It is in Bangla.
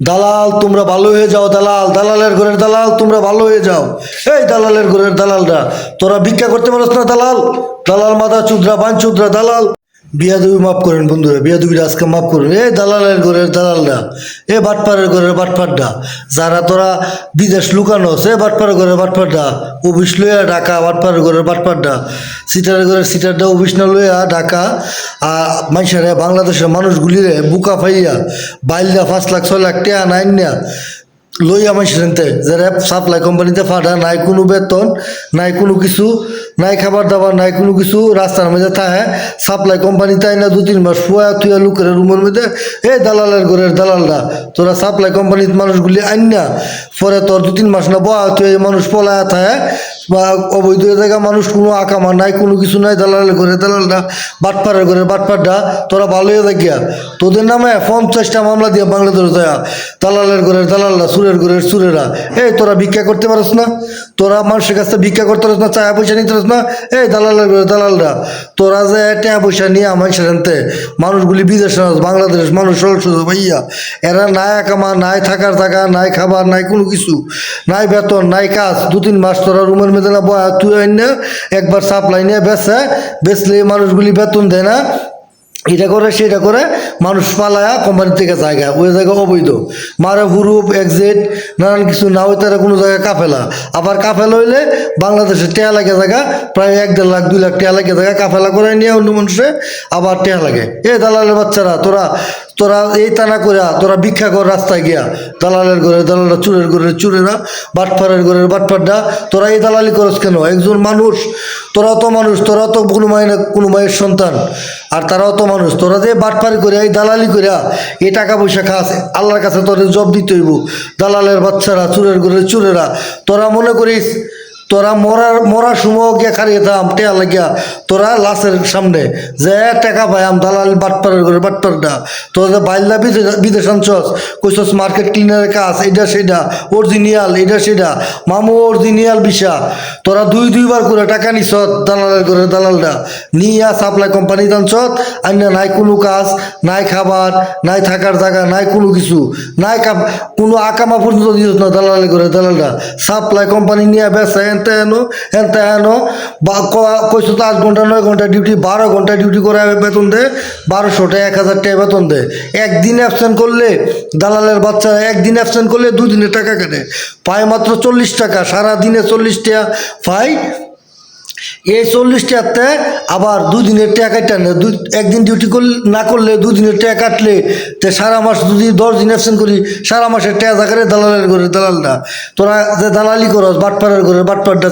দালাল, তোমরা ভালো হয়ে যাও, দালাল। দালালের ঘরের দালাল, তোমরা ভালো হয়ে যাও। এই দালালের ঘরের দালালরা, তোরা ভিক্ষা করতে পারস না, দালাল। দালাল মাদা চুদ্রা বান চুদ্রা দালাল। বিয়াদুবি মাফ করেন বন্ধুরা, বিয়াদুবির আজকে মাফ করুন। এই দালালের ঘরের দালালরা, এ বাটপাড়ের ঘরের বাটপাড়টা যারা তোরা বিদেশ লুকানোস, এ বাটপাড়ের ঘরের বাটপাড়টা অফিস লইয়া ঢাকা বাটপাড়ের ঘরের বাটপাড়টা সিটারের ঘরের সিটারটা অফিস না লইয়া ঢাকা আর মানুষের, বাংলাদেশের মানুষগুলিরে বুকা ফাইয়া, বাইলদা পাঁচ লাখ, ছয় লাখ টেয়া নাইন না লইয়া যে যারা সাপ্লাই কোম্পানিতে ফাটা, নাই কোনো বেতন, নাই কোনো কিছু, নাই খাবার দাবার, নাই কোনো কিছু, রাস্তার মধ্যে থাকে সাপ্লাই কোম্পানি তাই না দু তিন মাস ফুয়া তুয়া লুকের রুমের মধ্যে, এ দালালের ঘরের দালালরা, তোরা সাপ্লাই কোম্পানির মানুষগুলি আইন না, পরে তোর দু তিন মাস না বয়া তুই মানুষ পলায়া থাকে বা অবৈধ জায়গা মানুষ কোনো আকামা নাই, কোনো কিছু নাই, দালালের ঘরে, দালালরা বাটপাড়ের ঘরে বাটপাড়টা তোরা ভালো হয়ে তোদের নামে পঞ্চাশটা মামলা দিয়ে বাংলাদেশ যায়। দালালের ঘরের দালালরা, সুরের ঘরের সুরেরা। এই, তোরা ভিক্ষা করতে পারস না। তোরা মানুষের কাছে ভিক্ষা করতে পারস না, চায়া পয়সা নিতে পারস না। এই, দালালের ঘরের দালালরা। তোরা যে টাকা পয়সা নিয়ে আমার সেখানতে মানুষগুলি বিদেশে বাংলাদেশ মানুষ সরল সোজা ভাইয়া এরা নাই আকামা নাই থাকার থাকা, নাই খাবার, নাই কোনো কিছু, নাই বেতন, নাই কাজ দু তিন মাস তোরা রুমের মধ্যে না বয়া তুই আইন একবার সাপ্লাই নিয়ে বেচলে এই মানুষগুলি বেতন দেয় না। এটা করে, সেটা করে, মানুষ পালায়া কোম্পানি থেকে জায়গা, ওই জায়গা অবৈধ। মারে হুরুপ এক্সিট নানান কিছু না ওই তারা কোনো জায়গায় কাফেলা। আবার কাফেলা হইলে বাংলাদেশে টেয়া লাগে জায়গা, প্রায় এক দেড় লাখ, দুই লাখ টেয়া লাগে জায়গা কাফেলা করে নিয়ে অন্য মানুষে আবার টেয়া লাগে। এ দালালের বাচ্চারা, তোরা তোরা এই টানা করে তোরা ভিক্ষা কর রাস্তায় গিয়া। দালালের ঘরে, দালালরা চুরের ঘরের চুরেরা বাটপাড়ের ঘরের বাটপাড়টা, তোরা এই দালালি করস কেন? একজন মানুষ তোরা তো মানুষ তোরা তো কোনো মায়ের কোনো মায়ের সন্তান। আর তারাও তো মানুষ, তোরা যে বাটপাড়ি করে এই দালালি করে এই টাকা পয়সা খাস, আল্লাহর কাছে তোদের জব দিতে হইব। দালালের বাচ্চারা, চুরের ঘরের চুরেরা, তোরা মনে করিস তোরা মরার মরার সময় গিয়া খারিয়ে থাম টেয়া লাগিয়া। তোরা লাশের সামনে যে টাকা পাইয়াম, দালাল বাটপাড়ের ঘরে বাটপাড়টা তোরা বাইল্লা বিদেশ আনছস, কইছস মার্কেট ক্লিনারের কাজ এটা সেটা অরিজিনিয়াল এটা সেটা মামু অরিজিনিয়াল বিশা তোরা দুই, দুইবার করে টাকা নিছ দালালের ঘরে দালালটা। নিয়া সাপ্লাই কোম্পানি আনছত আইনা নাই কোনো কাজ, নাই খাবার, নাই থাকার জায়গা, নাই কোনো কিছু, নাই কোনো আকামা পর্যন্ত দিত না দালালের ঘরে দালালটা। সাপ্লাই কোম্পানি নিয়ে বেসা এনতে হেনো এনতে এনো বা তো আট ঘণ্টা, নয় ঘণ্টা ডিউটি বারো ঘণ্টা ডিউটি করে বেতন দে, বারোশো টাকা, এক হাজার টাকা বেতন দে। একদিন অ্যাবসেন্ট করলে দালালের বাচ্চা, একদিন অ্যাবসেন্ট করলে দুদিনে টাকা কাটে। পায় মাত্র চল্লিশ টাকা সারা দিনে চল্লিশ টাকা। পাই এই চল্লিশ টাকাতে আবার দুদিনের টাকা কাটতে না। দুই একদিন ডিউটি করলে না করলে দুদিনের ট্যাক কাটলে তো সারা মাস যদি দশ দিন অ্যাবসেন্ট করি, সারা মাসের ট্যাক আকারে দালালের ঘরে দালালটা তোরা যে দালালি করস, বাটপাড়ার ঘরে বাটপাড়টা